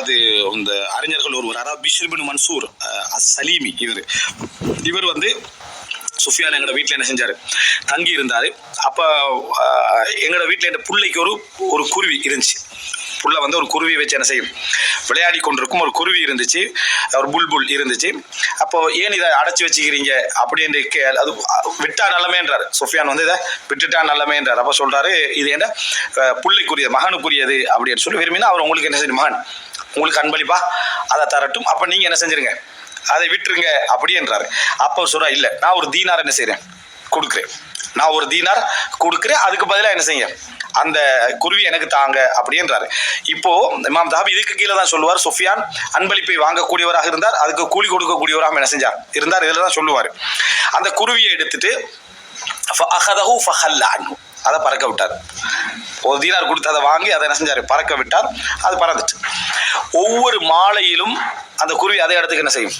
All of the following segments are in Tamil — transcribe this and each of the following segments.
அதாவது இந்த அறிஞர்கள் ஒருவர் அதாவது பிஷ்ரிபின் மன்சூர் சலீமி இவர். இவர் வந்து சுஃபியான் எங்களோட வீட்டில் என்ன செஞ்சார்? தங்கி இருந்தார் அப்போ எங்களோட வீட்டில் இந்த பிள்ளைக்கு ஒரு ஒரு குருவி இருந்துச்சு. புள்ள வந்து ஒரு குருவி வச்சு என்ன செய்யும்? விளையாடி கொண்டிருக்கும் ஒரு குருவி இருந்துச்சு. ஒரு புல் புல் இருந்துச்சு. அப்போ ஏன் இதை அடைச்சி வச்சுக்கிறீங்க? அப்படின்னு கே அது விட்டா நல்லமேன்றார். சுஃபியான் வந்து இதை விட்டுட்டா நல்லமேன்றார். அப்போ சொல்கிறாரு இது என்ன? பிள்ளைக்குரியது புள்ளைக்குரியது மகனுக்குரியது அப்படின்னு சொல்லி விரும்பினா அவர் உங்களுக்கு என்ன செய்யும்? மகன். உங்களுக்கு அன்பளிப்பா அதை தரட்டும். அப்போ நீங்கள் என்ன செஞ்சிருங்க? அதை விட்டுருங்க அப்படின்றாரு அப்போ சொல்றா இல்லை நான் ஒரு தீனார் என்ன செய்கிறேன் கொடுக்குறேன். நான் ஒரு தீனார் கொடுக்குறேன். அதுக்கு பதிலாக என்ன செய்ய அந்த குருவி எனக்கு தாங்க அப்படின்றாரு இப்போ இமாம் தாபி இதுக்கு கீழே தான் சொல்லுவார். சுஃபியான் அன்பளிப்பை வாங்கக்கூடியவராக இருந்தார். அதுக்கு கூலி கொடுக்கக்கூடியவராக என்ன செஞ்சார்? இருந்தார். இதில் தான் சொல்லுவார். அந்த குருவியை எடுத்துட்டு ஃபஅஹதஹு ஃபஹல்ல அன்ஹு அதை பறக்க விட்டார். ஒரு தீனார் கொடுத்து அதை வாங்கி அதை என்ன செஞ்சார்? பறக்க விட்டார். அது பறந்துச்சு. ஒவ்வொரு மாலையிலும் அந்த குருவி அதே இடத்துக்கு என்ன செய்யும்?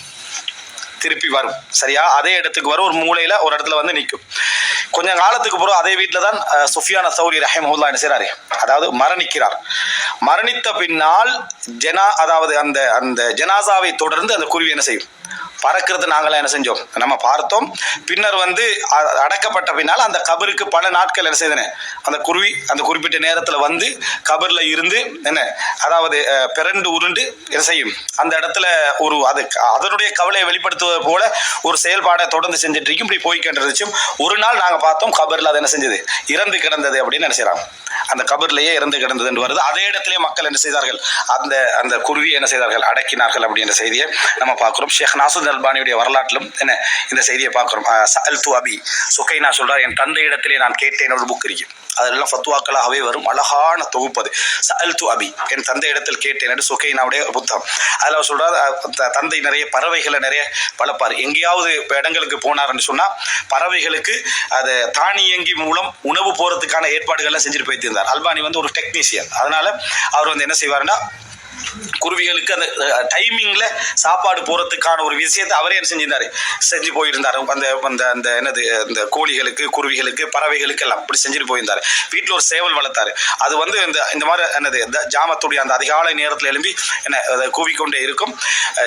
திருப்பி வரும். சரியா? அதே இடத்துக்கு வரும். ஒரு மூலையில் ஒரு இடத்துல வந்து நிற்கும். கொஞ்சம் காலத்துக்கு பிறகு அதே வீட்டில் தான் சுஃபியான சௌரி ரஹிமஹுல்லா என்ன செய்கிறாரு அதாவது மரணிக்கிறார். மரணித்த பின்னால் ஜனா அதாவது அந்த அந்த ஜனாசாவை தொடர்ந்து அந்த குருவி என்ன செய்யும்? பறக்கிறது நாங்களாம் என்ன செஞ்சோம்? நம்ம பார்த்தோம். பின்னர் வந்து அடக்கப்பட்ட பின்னால் அந்த கபருக்கு பல நாட்கள் என்ன செய்தன அந்த குருவி அந்த குறிப்பிட்ட நேரத்தில் வந்து கபரில் இருந்து என்ன அதாவது பிறண்டு உருண்டு என்ன செய்யும்? அந்த இடத்துல ஒரு அது அதனுடைய கவலையை வெளிப்படுத்துவது போல ஒரு செயல்பாடை தொடர்ந்து செஞ்சுட்டு இருக்கும் இப்படி போய்கிட்டு ஒரு நாள் நாங்கள் பார்த்தோம் கபரில் அது என்ன செஞ்சது? இறந்து கிடந்தது அப்படின்னு என்ன செய்றாங்க? அந்த கபர்லேயே இறந்து கிடந்தது என்று வருது. அதே இடத்திலே மக்கள் என்ன செய்தார்கள்? அந்த அந்த குருவி என்ன செய்தார்கள்? அடக்கினார்கள் அப்படின்ற செய்தியை நம்ம பார்க்குறோம். ஷேக் நாசுத் அல்பானியுடைய வரலாற்றிலும் என்ன இந்த செய்தியை பார்க்குறோம். அல் து அபி. சுகைனா சொல்கிறார் என் தந்தை இடத்திலே நான் கேட்டேன் ஒரு புக் இருக்கு. அதெல்லாம் ஃபத்துவாக்களாகவே வரும். அழகான தொகுப்பது சல் து அபி என் தந்தை இடத்தில் கேட்டேன் என்று சுகைனாவுடைய புத்தகம். அதில் அவர் சொல்கிறார் த- தந்தை நிறைய பறவைகளை நிறைய வளர்ப்பார். எங்கேயாவது இப்போ இடங்களுக்கு போனார்னு சொன்னால் பறவைகளுக்கு அது தானியங்கி மூலம் உணவு போகிறதுக்கான ஏற்பாடுகள்லாம் செஞ்சுட்டு போய்த்திருந்தார் அல்பானி வந்து ஒரு டெக்னீஷியன் அதனால் அவர் வந்து என்ன செய்வாருன்னா குருவிகளுக்கு அந்த டைமிங்கில் சாப்பாடு போகிறதுக்கான ஒரு விஷயத்தை அவரே என்ன செஞ்சிருந்தாரு? செஞ்சு போயிருந்தார். அந்த அந்த அந்த என்னது அந்த கோழிகளுக்கு குருவிகளுக்கு பறவைகளுக்கு எல்லாம் இப்படி செஞ்சுட்டு போயிருந்தார். வீட்டில் ஒரு சேவல் வளர்த்தாரு. அது வந்து இந்த இந்த மாதிரி என்னது இந்த ஜாமத்துடைய அந்த அதிகாலை நேரத்தில் எழும்பி என்ன அதை கூவிக்கொண்டே இருக்கும்.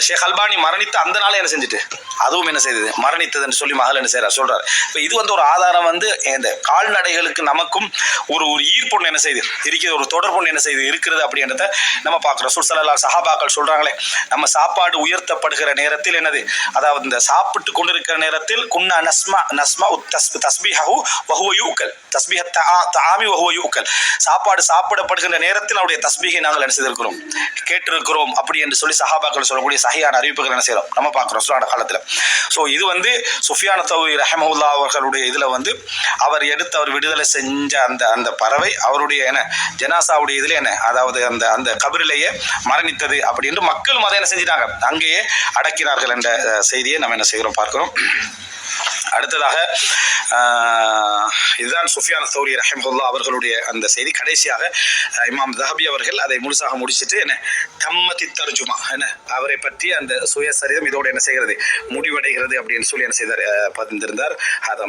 ஷேக் அல்பானி மரணித்த அந்த நாளே என்ன செஞ்சுட்டு அதுவும் என்ன செய்தது? மரணித்ததுன்னு சொல்லி மகள் என்ன செய்கிறார் சொல்றாரு. இப்போ இது வந்து ஒரு ஆதாரம் வந்து இந்த கால்நடைகளுக்கு நமக்கும் ஒரு ஒரு ஈர்ப்பொண்ணு என்ன செய்யுது இருக்கிறது ஒரு தொடர்பு என்ன செய்யுது இருக்கிறது அப்படின்றத நம்ம பார்க்குறோம். சல்லா சஹாபாக்கள் சொல்றாங்களே நம்ம சாப்பாடு உயர்த்தப்படுகிற நேரத்தில் என்னது? அதாவது இந்த சாப்பிட்டு கொண்டிருக்கிற நேரத்தில் குன்னா நஸ்மா நஸ்மா உத் தஸ் தஸ்பீஹு வஹுவ யூக்கல் தஸ்பீஹ தாமி வஹுவ யூக்கல் சாப்பாடு சாப்பிடப்படுகின்ற நேரத்தில் அவருடைய தஸ்பீகை நாங்கள் நினைச்சிருக்கிறோம் செய்திருக்கிறோம்? கேட்டிருக்கிறோம். அப்படி என்று சொல்லி சஹாபாக்கள் சொல்லக்கூடிய சஹியான அறிவிப்புகள் என்ன செய்கிறோம் நம்ம பார்க்குறோம் சுலான காலத்தில். ஸோ இது வந்து சுஃபியான தௌரி ரஹமவுல்லா அவர்களுடைய இதில் வந்து அவர் எடுத்து அவர் விடுதலை செஞ்ச அந்த அந்த பறவை அவருடைய என்ன ஜனாசாவுடைய இதில் என்ன அதாவது அந்த அந்த கபரிலேயே மரணித்தது அப்படின்னு மக்களும் அதை என்ன செஞ்சிட்டாங்க? அங்கேயே அடக்கினார்கள் என்ற செய்தியை நம்ம என்ன செய்கிறோம்? பார்க்கிறோம். அடுத்ததாக இதுதான் சுஃபியான் சௌரி ரஹிமஹுல்லா அவர்களுடைய அந்த செய்தி. கடைசியாக இமாம் தஹபி அவர்கள் அதை முழுசாக முடிச்சிட்டு என்ன தம்மதி தர்ஜுமா என்ன அவரை பற்றி அந்த சுயசரிதம் இதோடு என்ன செய்கிறது? முடிவடைகிறது அப்படின்னு சொல்லி என்ன செய்தார்? பதிந்திருந்தார். அதை